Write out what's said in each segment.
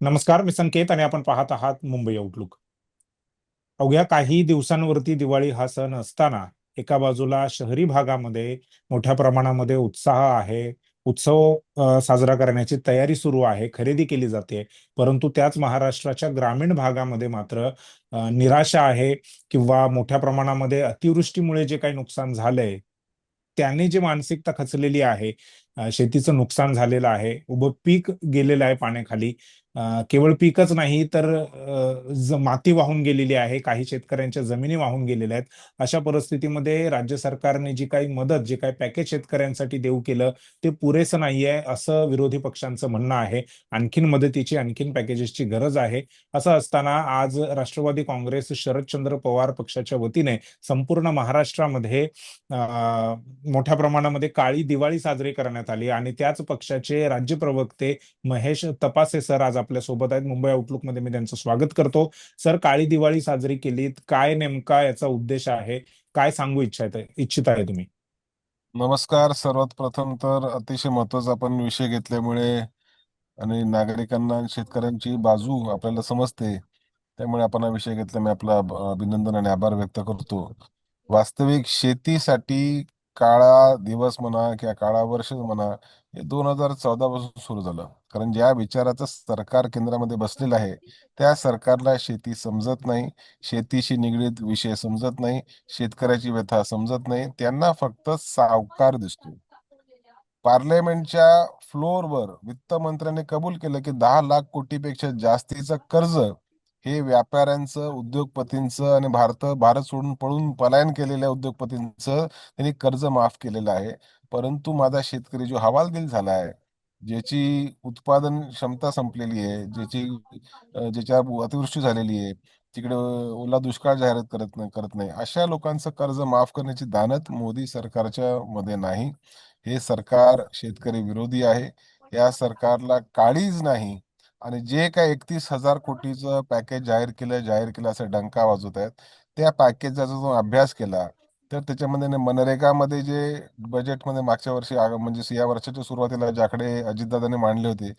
नमस्कार मी संकेत आणि आपण पाहत आहात मुंबई आउटलुक अवघ्या काही दिवसांवरती दिवाळी हा सण असताना एका बाजूला शहरी भागामध्ये मोठ्या प्रमाणामध्ये उत्साह आहे. उत्सव साजरा करण्याची तयारी सुरू आहे खरेदी केली जाते. परंतु त्याच महाराष्ट्राच्या ग्रामीण भागामध्ये मात्र निराशा आहे किंवा मोठ्या प्रमाणामध्ये अतिवृष्टीमुळे जे काही नुकसान झालंय त्याने जी मानसिकता खचलेली आहे शेतीचं नुकसान झालेलं आहे. उभं पीक गेलेलं आहे पाण्याखाली. केवळ पीकच नाही तर माती वाहून गेलेली आहे काही शेतकऱ्यांच्या जमिनी वाहून गेलेल्या आहेत. अशा परिस्थितीमध्ये राज्य सरकारने जी काही मदत जे काही पॅकेज शेतकऱ्यांसाठी देऊ केलं ते पुरेसं नाहीये असं विरोधी पक्षांचं म्हणणं आहे. आणखीन मदतीची आणखीन पॅकेजेसची गरज आहे. असं असताना आज राष्ट्रवादी काँग्रेस शरदचंद्र पवार पक्षाच्या वतीने संपूर्ण महाराष्ट्रामध्ये मोठ्या प्रमाणामध्ये काळी दिवाळी साजरी करण्यात आली आणि त्याच पक्षाचे राज्य प्रवक्ते महेश तपासे सर आज आपल्यासोबत आहेत. मुंबई आउटलुकमध्ये मी त्यांचं स्वागत करतो. सर काळी दिवाळी साजरी केलीत. काय नेमका याचा उद्देश आहे? काय सांगू इच्छा इच्छित आहे तुम्ही? नमस्कार. सर्वात प्रथम तर अतिशय महत्त्वाचा आपण विषय घेतल्यामुळे आणि नागरिकांना आणि शेतकऱ्यांची बाजू आपल्याला समजते. त्यामुळे आपण हा विषय घेतला मी आपला अभिनंदन आणि आभार व्यक्त करतो. वास्तविक शेतीसाठी काळा दिवस म्हणा किंवा काळा वर्ष म्हणा हे दोन हजार चौदा पासून सुरू झालं. कारण ज्या विचाराचं सरकार केंद्रामध्ये बसलेलं आहे त्या सरकारला शेती समजत नाही शेतीशी निगडीत विषय समजत नाही शेतकऱ्याची व्यथा समजत नाही त्यांना फक्त सावकार दिसतो पार्लमेंटच्या फ्लोअरवर वित्त मंत्र्याने कबूल केलं की दहा लाख कोटीपेक्षा जास्तीचं कर्ज हे व्यापाऱ्यांचं उद्योगपतींचं आणि भारत भारत सोडून पळून पलायन केलेल्या उद्योगपतींचं त्यांनी कर्ज माफ केलेलं आहे. परंतु माझा शेतकरी जो हवालदिल झाला आहे ज्याची उत्पादन क्षमता संपलेली आहे ज्याची ज्याच्या ज्याच्यावर अतिवृष्टी झालेली आहे तिकडे ओला दुष्काळ जाहिरात करत नाही करत नाही अशा लोकांचं कर्ज माफ करण्याची दानत मोदी सरकारच्या मध्ये नाही. हे सरकार शेतकरी विरोधी आहे. या सरकारला काळीज नाही. आणि जे काय एकतीस हजार कोटीचं पॅकेज जाहीर केलं जाहीर केलं असं डंका वाजवत आहेत त्या पॅकेजचा जो अभ्यास केला तर त्याच्यामध्ये ना मनरेगामध्ये जे बजेटमध्ये मागच्या वर्षी आग म्हणजे या वर्षाच्या सुरुवातीला जे आकडे अजितदादांनी मांडले होते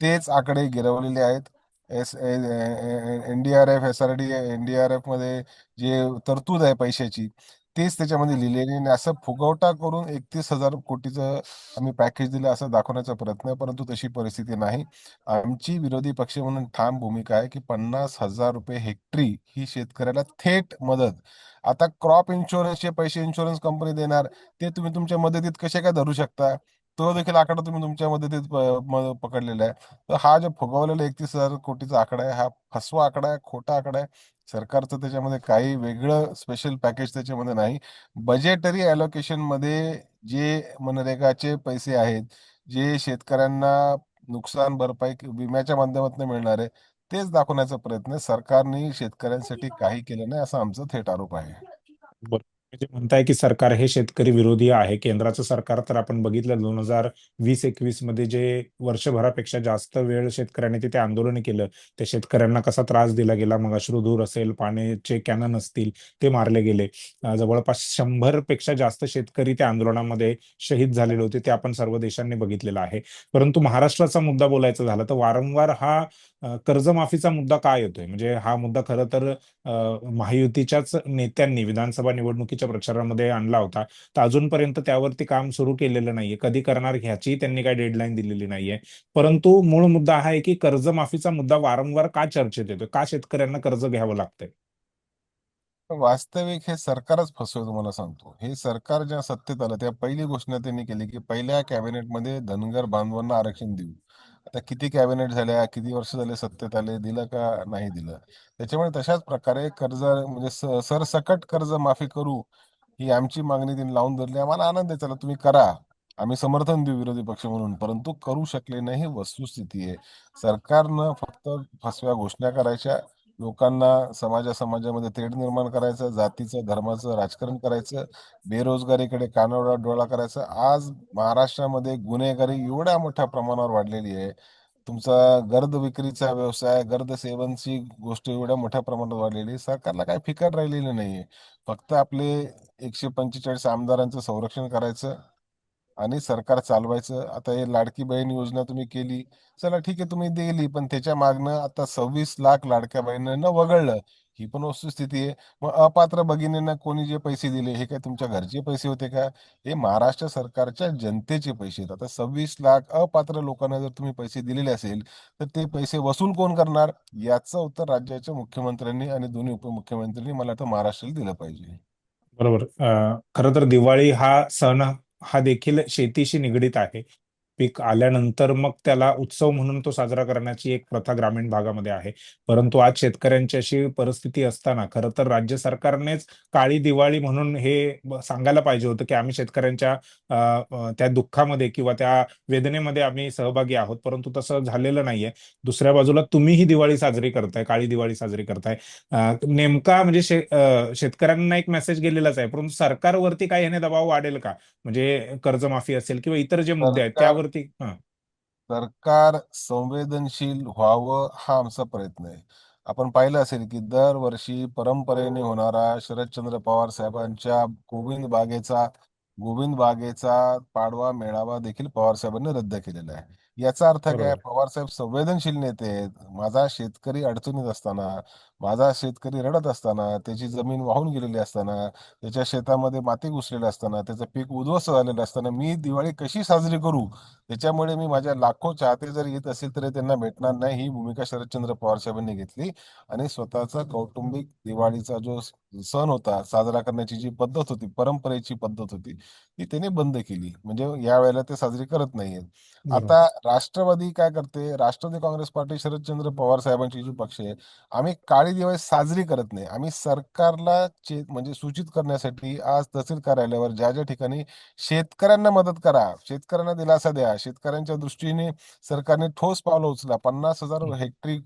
तेच आकडे गिरवलेले आहेत. S NDRF S R D एनडीआरएफमध्ये जे तरतूद आहे पैशाची तेच त्याच्यामध्ये लिहिलेली आणि असं फुगवटा करून एकतीस हजार कोटीचं आम्ही पॅकेज दिलं असं दाखवण्याचा प्रयत्न आहे परंतु तशी परिस्थिती नाही. आमची विरोधी पक्ष म्हणून ठाम भूमिका आहे की पन्नास हजार रुपये हेक्टरी ही शेतकऱ्याला थेट मदत आता क्रॉप इन्शुरन्सचे पैसे इन्शुरन्स कंपनी देणार ते तुम्ही तुमच्या मदतीत कसे काय धरू शकता? तो देखील आकडा तुम्ही तुमच्या मदतीत प- म- पकडलेला आहे. तर हा जो फुगवलेला एकतीस हजार कोटीचा आकडा आहे हा फसवा आकडा आहे खोटा आकडा आहे. सरकारचं त्याच्यामध्ये काही वेगळं स्पेशल पॅकेज त्याच्यामध्ये नाही. बजेटरी अलोकेशनमध्ये जे मनरेगाचे पैसे आहेत जे शेतकऱ्यांना नुकसान भरपाई विम्याच्या माध्यमातून मिळणार आहे तेच दाखवण्याचा प्रयत्न सरकारने शेतकऱ्यांसाठी काही केलं नाही असा आमचा थेट आरोप आहे. म्हणजे म्हणताय की सरकार हे शेतकरी विरोधी आहे. केंद्राचं सरकार तर आपण बघितलं दोन हजार वीस एकवीसमध्ये जे वर्षभरापेक्षा जास्त वेळ शेतकऱ्यांनी तिथे आंदोलन केलं त्या शेतकऱ्यांना कसा त्रास दिला गेला? मग अश्रुधूर असेल पाण्याचे कॅनन असतील ते मारले गेले. जवळपास शंभरपेक्षा जास्त शेतकरी त्या आंदोलनामध्ये शहीद झालेले होते ते आपण सर्व देशांनी बघितलेलं आहे. परंतु महाराष्ट्राचा मुद्दा बोलायचा झाला तर वारंवार हा कर्जमाफीचा मुद्दा काय येतोय? म्हणजे हा मुद्दा खरं तर महायुतीच्याच नेत्यांनी विधानसभा निवडणुकीच्या प्रचारामध्ये आणला होता. तर अजूनपर्यंत त्यावरती काम सुरू केलेलं नाहीये. कधी करणार ह्याची त्यांनी काही डेडलाईन दिलेली नाहीये. परंतु मूळ मुद्दा हा आहे की कर्जमाफीचा मुद्दा वारंवार का चर्चेत येतोय? का शेतकऱ्यांना कर्ज घ्यावं लागतंय? वास्तविक हे सरकारच फसवं तुम्हाला सांगतो. हे सरकार ज्या सत्तेत आलं त्या पहिली घोषणा त्यांनी केली की पहिल्या कॅबिनेटमध्ये धनगर बांधवांना आरक्षण देऊ. आता किती कॅबिनेट झाल्या किती वर्ष झाले सत्तेत आले दिलं का नाही दिलं? त्याच्यामुळे तशाच प्रकारे कर्ज म्हणजे सरसकट कर्ज माफी करू ही आमची मागणी त्यांनी लावून धरली. आम्हाला आनंद आहे चला तुम्ही करा. आम्ही समर्थन देऊ विरोधी पक्ष म्हणून परंतु करू शकले नाही ही वस्तुस्थिती आहे. सरकारनं फक्त फसव्या घोषणा करायच्या लोकांना समाजा समाजामध्ये तेढ निर्माण करायचं जातीचं धर्माचं राजकारण करायचं बेरोजगारीकडे कानाडोळा डोळा करायचं. आज महाराष्ट्रामध्ये गुन्हेगारी एवढ्या मोठ्या प्रमाणावर वाढलेली आहे. तुमचा गर्द विक्रीचा व्यवसाय गर्द सेवनची गोष्ट एवढ्या मोठ्या प्रमाणात वाढलेली आहे. सरकारला काही फिकर राहिलेली नाहीये. फक्त आपले एकशे पंचेचाळीस आमदारांचं संरक्षण करायचं आणि सरकार चालवायचं. आता हे लाडकी बहीण योजना तुम्ही केली चला ठीक आहे तुम्ही दिली पण त्याच्या मागनं आता सव्वीस लाख लाडक्या बहिणींना वगळलं ही पण वस्तुस्थिती आहे. मग अपात्र भगिनींना कोणी जे पैसे दिले हे काय तुमच्या घरचे पैसे होते का? हे महाराष्ट्र सरकारच्या जनतेचे पैसे आहेत. आता सव्वीस लाख अपात्र लोकांना जर तुम्ही पैसे दिलेले असेल तर ते पैसे वसूल कोण करणार? याचं उत्तर राज्याच्या मुख्यमंत्र्यांनी आणि दोन्ही उपमुख्यमंत्र्यांनी मला आता महाराष्ट्राला दिलं पाहिजे. बरोबर. खर तर दिवाळी हा सण हा देखील शेतीशी निगडीत आहे. पीक आल्यानंतर मग त्याला उत्सव म्हणून तो साजरा करण्याची एक प्रथा ग्रामीण भागामध्ये आहे. परंतु आज शेतकऱ्यांची अशी परिस्थिती असताना खरं तर राज्य सरकारनेच काळी दिवाळी म्हणून हे सांगायला पाहिजे होतं की आम्ही शेतकऱ्यांच्या त्या दुःखामध्ये किंवा त्या वेदनेमध्ये आम्ही सहभागी आहोत. परंतु तसं झालेलं नाहीये. दुसऱ्या बाजूला तुम्ही ही दिवाळी साजरी करताय काळी दिवाळी साजरी करताय. नेमका म्हणजे शे शेतकऱ्यांना एक मेसेज गेलेलाच आहे. परंतु सरकारवरती काय याने दबाव वाढेल का? म्हणजे कर्जमाफी असेल किंवा इतर जे मुद्दे आहेत त्यावर त्यावरती हा. सरकार संवेदनशील व्हावं हा आमचा प्रयत्न आहे. आपण पाहिलं असेल की दरवर्षी परंपरेने होणारा शरदचंद्र पवार साहेबांच्या गोविंद बागेचा गोविंद बागेचा पाडवा मेळावा देखील पवार साहेबांनी रद्द केलेला आहे. याचा अर्थ काय? बरोबर. पवार साहेब संवेदनशील नेते आहेत. माझा शेतकरी अडचणीत असताना माझा शेतकरी रडत असताना त्याची जमीन वाहून गेलेली असताना त्याच्या शेतामध्ये माती घुसलेली असताना त्याचं पीक उद्ध्वस्त झालेलं असताना मी दिवाळी कशी साजरी करू? त्याच्यामुळे मी माझ्या लाखो चाहते जर येत असेल तर त्यांना भेटणार नाही ही भूमिका शरदचंद्र पवार साहेबांनी घेतली. आणि स्वतःचा कौटुंबिक दिवाळीचा जो सण होता साजरा करण्याची जी पद्धत होती परंपरेची पद्धत होती ती त्याने बंद केली. म्हणजे या वेळेला ते साजरी करत नाहीये बरोबर. आता राष्ट्रवादी काय करते? राष्ट्रवादी काँग्रेस पार्टी शरदचंद्र पवार साहेबांची जी पक्ष आहे आम्ही काळी दिवाळी साजरी करत नाही. आम्ही सरकारला म्हणजे सूचित करण्यासाठी आज तहसील कार्यालयावर ज्या ज्या ठिकाणी शेतकऱ्यांना मदत करा शेतकऱ्यांना दिलासा द्या शेतकऱ्यांच्या दृष्टीने सरकारने ठोस पावलं उचला पन्नास हजार हेक्टरी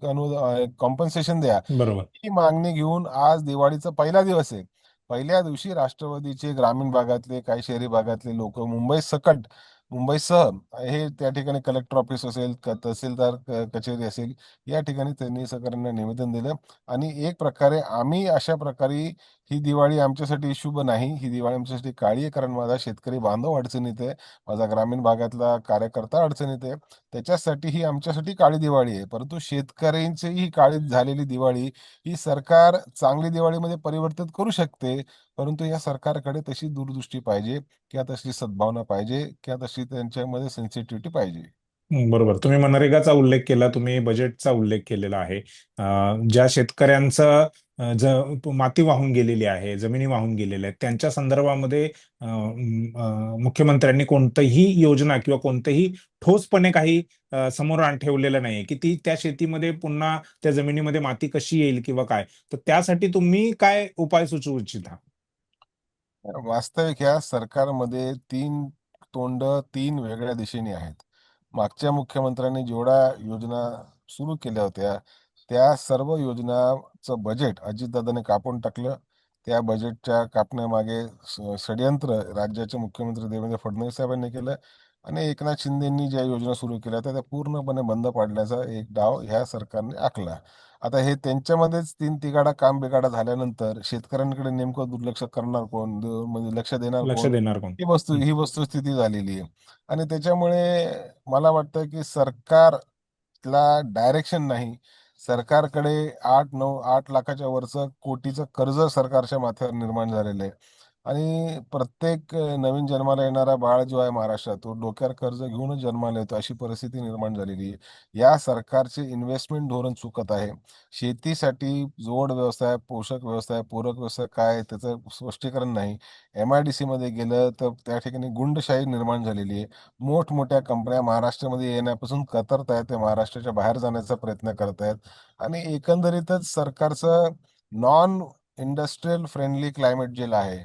कॉम्पन्सेशन द्या. ही मागणी घेऊन आज दिवाळीचा पहिला दिवस आहे. पहिल्या दिवशी राष्ट्रवादीचे ग्रामीण भागातले काही शहरी भागातले लोक मुंबई सकट मुंबईसह हे त्या ठिकाणी कलेक्टर ऑफिस असेल तहसीलदार कचेरी असेल या ठिकाणी त्यांनी सगळ्यांना निवेदन दिलं. आणि एक प्रकारे आम्ही अशा प्रकारे ही दिवाळी आमच्यासाठी शुभ नाही. ही दिवाळी आमच्यासाठी काळी आहे कारण माझा शेतकरी बांधव अडचणीत आहे. माझा ग्रामीण भागातला कार्यकर्ता अडचणीत आहे. त्याच्यासाठी ही आमच्यासाठी काळी दिवाळी आहे. परंतु शेतकऱ्यांची ही काळी झालेली दिवाळी ही सरकार चांगली दिवाळीमध्ये परिवर्तित करू शकते. परंतु या सरकारकडे तशी दूरदृष्टी पाहिजे किंवा तशी सद्भावना पाहिजे किंवा तशी त्यांच्यामध्ये सेन्सिटिव्हिटी पाहिजे. बरोबर. तुम्ही मनरेगाचा उल्लेख केला तुम्ही बजेटचा उल्लेख केलेला आहे. ज्या शेतकऱ्यांचं ज माती वाहून गेलेली आहे जमिनी वाहून गेलेल्या आहेत त्यांच्या संदर्भामध्ये मुख्यमंत्र्यांनी कोणतंही योजना किंवा कोणतेही ठोसपणे काही समोर आण ठेवलेलं नाहीये की ती त्या शेतीमध्ये पुन्हा त्या जमिनीमध्ये माती कशी येईल किंवा काय. तर त्यासाठी तुम्ही काय उपाय सुचवू इच्छिता? वास्तविक ह्या सरकारमध्ये तीन तोंड तीन वेगळ्या दिशेने आहेत. मागच्या मुख्यमंत्र्यांनी जेवढ्या योजना सुरू केल्या होत्या त्या सर्व योजनाचं बजेट अजितदादाने कापून टाकलं. त्या बजेटच्या कापण्यामागे षडयंत्र राज्याचे मुख्यमंत्री देवेंद्र फडणवीस साहेबांनी केलं आणि एकनाथ शिंदेंनी ज्या योजना सुरू केल्या होत्या त्या पूर्णपणे बंद पाडण्याचा एक डाव ह्या सरकारने आखला. आता हे त्यांच्यामध्येच तीन तिगाडा काम बिगाडा झाल्यानंतर शेतकऱ्यांकडे नेमकं दुर्लक्ष करणार कोण? म्हणजे लक्ष देणार लक्ष कोण? देणार कोण? ही वस्तू हं, ही वस्तुस्थिती झालेली आहे. आणि त्याच्यामुळे मला वाटतं की सरकारला डायरेक्शन नाही. सरकारकडे आठ नऊ आठ लाखाच्या वरचं कोटीचं कर्ज सरकारच्या माथ्यावर निर्माण झालेलं आहे. आणि प्रत्येक नवीन जन्माला येणारा बाळ जो आहे महाराष्ट्रात तो डोक्यावर कर्ज घेऊनच जन्माला येतो अशी परिस्थिती निर्माण झालेली आहे. या सरकारचे इन्व्हेस्टमेंट धोरण चुकत आहे. शेतीसाठी जोड व्यवसाय पोषक व्यवसाय पूरक व्यवसाय काय त्याचं स्पष्टीकरण नाही. एम आय डी सीमध्ये गेलं तर त्या ठिकाणी गुंडशाही निर्माण झालेली आहे. मोठमोठ्या कंपन्या महाराष्ट्रामध्ये येण्यापासून कतरत आहेत. ते महाराष्ट्राच्या बाहेर जाण्याचा प्रयत्न करत आहेत. आणि एकंदरीतच सरकारचं नॉन इंडस्ट्रियल फ्रेंडली क्लायमेट जे आहे.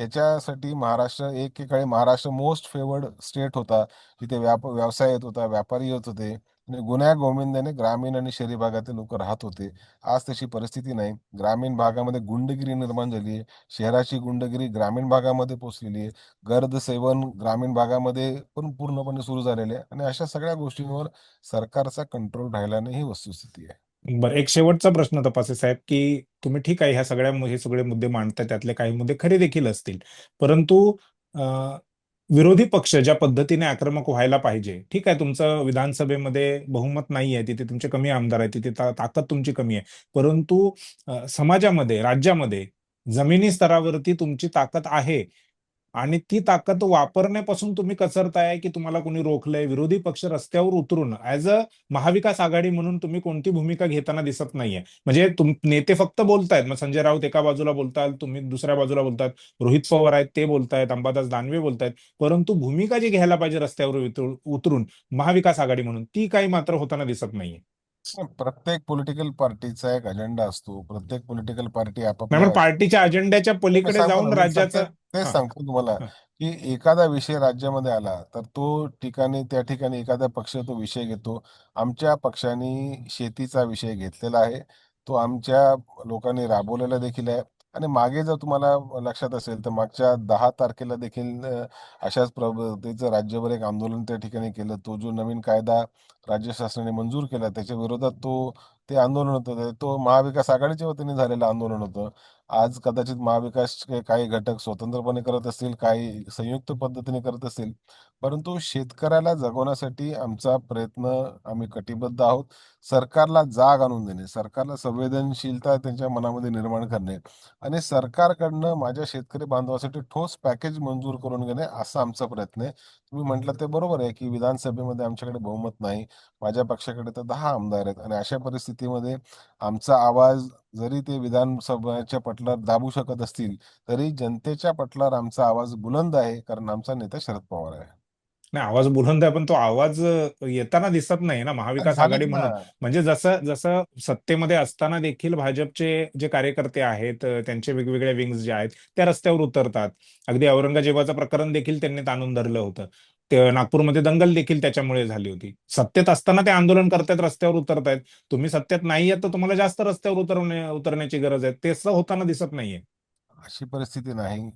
त्याच्यासाठी महाराष्ट्र एकेकाळी महाराष्ट्र मोस्ट फेवर्ड स्टेट होता. तिथे व्याप व्यवसाय येत होता व्यापारी येत होते. आणि गुन्ह्या गोविंदाने ग्रामीण आणि शहरी भागातील लोक राहत होते. आज तशी परिस्थिती नाही. ग्रामीण भागामध्ये गुंडगिरी निर्माण झाली आहे. शहराची गुंडगिरी ग्रामीण भागामध्ये पोचलेली आहे. गर्द सेवन ग्रामीण भागामध्ये पण पूर्णपणे सुरू झालेले आहे. आणि अशा सगळ्या गोष्टींवर सरकारचा कंट्रोल राहिल्याने ही वस्तुस्थिती आहे. बरं एक शेवटचा प्रश्न तपासे साहेब की तुम्ही ठीक आहे ह्या सगळ्या हे सगळे मुद्दे मांडताय त्यातले काही मुद्दे खरे देखील असतील. परंतु विरोधी पक्ष ज्या पद्धतीने आक्रमक व्हायला पाहिजे ठीक आहे तुमचं विधानसभेमध्ये बहुमत नाही आहे तिथे तुमचे कमी आमदार आहेत तिथे ताकद तुमची कमी आहे. परंतु समाजामध्ये राज्यामध्ये जमिनी स्तरावरती तुमची ताकद आहे आणि ती ताकद वापरण्यापासून तुम्ही कचरताय की तुम्हाला कोणी रोखलंय? विरोधी पक्ष रस्त्यावर उतरून ऍज अ महाविकास आघाडी म्हणून तुम्ही कोणती भूमिका घेताना दिसत नाहीये. म्हणजे नेते फक्त बोलतायत मग संजय राऊत एका बाजूला बोलतात तुम्ही दुसऱ्या बाजूला बोलतात रोहित पवार आहेत ते बोलतायत अंबादास दानवे बोलतायत परंतु भूमिका जी घ्यायला पाहिजे रस्त्यावर उतरून महाविकास आघाडी म्हणून ती काही मात्र होताना दिसत नाहीये. प्रत्येक पॉलिटिकल पार्टीचा एक अजेंडा असतो प्रत्येक पॉलिटिकल पार्टी नाही पण आपापल्या पार्टीच्या अजेंड्याच्या पलीकडे सांगतो जाऊन ना, मी राज्याचं सांगतो- तेच हा. सांगतो तुम्हाला हा. की एखादा विषय राज्यामध्ये आला तर तो ठिकाणी त्या ठिकाणी एखादा पक्ष तो विषय घेतो आमच्या पक्षाने शेतीचा विषय घेतलेला आहे तो आमच्या लोकांनी राबवलेला देखील आहे आणि मागे जर तुम्हाला लक्षात असेल तर मागच्या दहा तारखेला देखील अ, अशाच प्रवृत्तीचं राज्यभर एक आंदोलन त्या ठिकाणी केलं. तो जो नवीन कायदा राज्य शासनाने मंजूर केला त्याच्या विरोधात तो ते आंदोलन होतं. तो महाविकास आघाडीच्या वतीने झालेलं आंदोलन होतं. आज कदाचित महाविकासचे काही घटक स्वतंत्रपणे करत असतील काही संयुक्त पद्धतीने करत असतील. परंतु शेतकऱ्याला जगवण्यासाठी आमचा प्रयत्न आम्ही कटिबद्ध आहोत. सरकारला जाग आणून देणे सरकारला संवेदनशीलता त्यांच्या मनामध्ये निर्माण करणे आणि सरकारकडनं माझ्या शेतकरी बांधवासाठी ठोस पॅकेज मंजूर करून घेणे असा आमचा प्रयत्न आहे. तुम्ही म्हटलं ते बरोबर आहे की विधानसभेमध्ये आमच्याकडे बहुमत नाही माझ्या पक्षाकडे तर दहा आमदार आहेत आणि अशा परिस्थितीमध्ये आमचा आवाज जरी ते विधानसभेच्या पटलावर दाबू शकत असतील तरी जनतेच्या पटलावर आमचा आवाज बुलंद आहे कारण आमचा नेता शरद पवार आहे. नाही आवाज बुलंद आहे पण तो आवाज येताना दिसत नाही ना महाविकास आघाडी. म्हणून. म्हणजे जसं जसं सत्तेमध्ये असताना देखील भाजपचे जे कार्यकर्ते आहेत त्यांचे वेगवेगळे विंग्स जे आहेत त्या रस्त्यावर उतरतात. अगदी औरंगजेबाचं प्रकरण देखील त्यांनी ताणून धरलं होतं. नागपूरमध्ये दंगल देखील त्याच्यामुळे झाली होती. सत्तेत असताना ते आंदोलन करतायत रस्त्यावर उतरतायत. तुम्ही सत्तेत नाही आहेत तर तुम्हाला जास्त रस्त्यावर उतरवणे उतरण्याची गरज आहे. ते होताना दिसत नाहीये. अशी परिस्थिती नाही.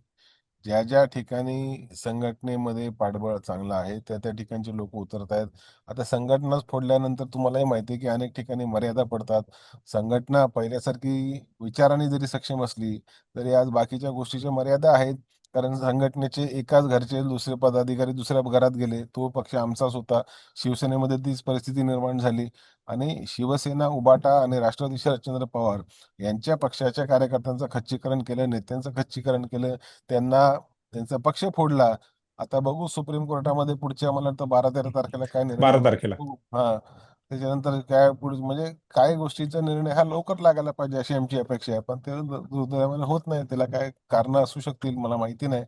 ज्या ज्या ठिकाणी संघटनेमध्ये पाठबळ चांगलं आहे त्या त्या ठिकाणचे लोक उतरत आहेत आता संघटनाच फोडल्यानंतर तुम्हालाही माहिती आहे की अनेक ठिकाणी मर्यादा पडतात. संघटना पहिल्यासारखी विचाराने जरी सक्षम असली तरी आज बाकीच्या गोष्टीच्या मर्यादा आहेत. कारण संघटनेचे एकाच घरचे दुसरे पदाधिकारी दुसऱ्या घरात गेले. तो पक्ष आमचाच होता. शिवसेनेमध्ये तीच परिस्थिती निर्माण झाली. आणि शिवसेना उबाटा आणि राष्ट्रवादी शरदचंद्र पवार यांच्या पक्षाच्या कार्यकर्त्यांचं खच्चीकरण केलं. नेत्यांचं खच्चीकरण केलं. त्यांना त्यांचा पक्ष फोडला. आता बघू सुप्रीम कोर्टामध्ये पुढच्या मला वाटतं बारा तेरा तारखेला काय निर्णय बारा. तारखेला. हा. त्याच्यानंतर काय पुढे म्हणजे काय गोष्टीचा निर्णय हा लवकर लागायला पाहिजे अशी आमची अपेक्षा आहे. पण ते दुर्दैवाने होत नाही. त्याला काय कारण असू शकतील मला माहिती नाही.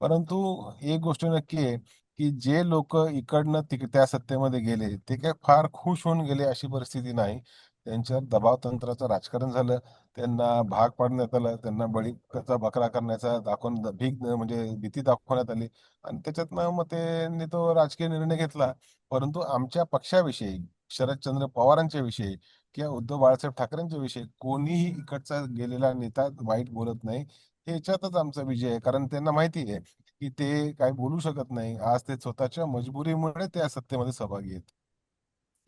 परंतु एक गोष्ट नक्की आहे की जे लोक इकडनं तिक त्या सत्तेमध्ये गेले ते काय फार खुश होऊन गेले अशी परिस्थिती नाही. त्यांच्यावर दबाव तंत्राचं राजकारण झालं. त्यांना भाग पाडण्यात आलं. त्यांना बळीचा बकरा करण्याचा दाखवून भीक म्हणजे भीती दाखवण्यात आली. आणि त्याच्यातनं मग त्यांनी तो राजकीय निर्णय घेतला. परंतु आमच्या पक्षाविषयी शरदचंद्र पवारांच्या विषयी किंवा उद्धव बाळासाहेब ठाकरेंच्या विषयी कोणीही इकडचा गेलेला नेता वाईट बोलत नाही. ह्याच्यातच आमचा विजय आहे. कारण त्यांना माहिती आहे की ते काय बोलू शकत नाही. आज ते स्वतःच्या मजबुरीमुळे त्या सत्तेमध्ये सहभागी आहेत.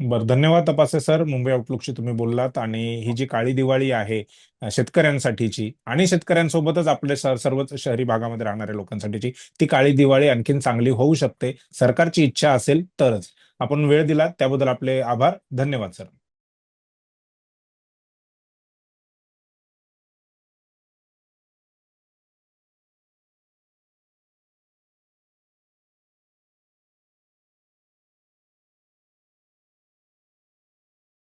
बरं धन्यवाद तपासे सर. मुंबई आउटलुकशी तुम्ही बोललात आणि ही जी काळी दिवाळी आहे शेतकऱ्यांसाठीची आणि शेतकऱ्यांसोबतच आपल्या सर्वच शहरी भागामध्ये राहणाऱ्या लोकांसाठीची ती काळी दिवाळी आणखीन चांगली होऊ शकते. सरकारची इच्छा असेल तरच. आपण वेळ दिला त्याबद्दल आपले आभार. धन्यवाद सर.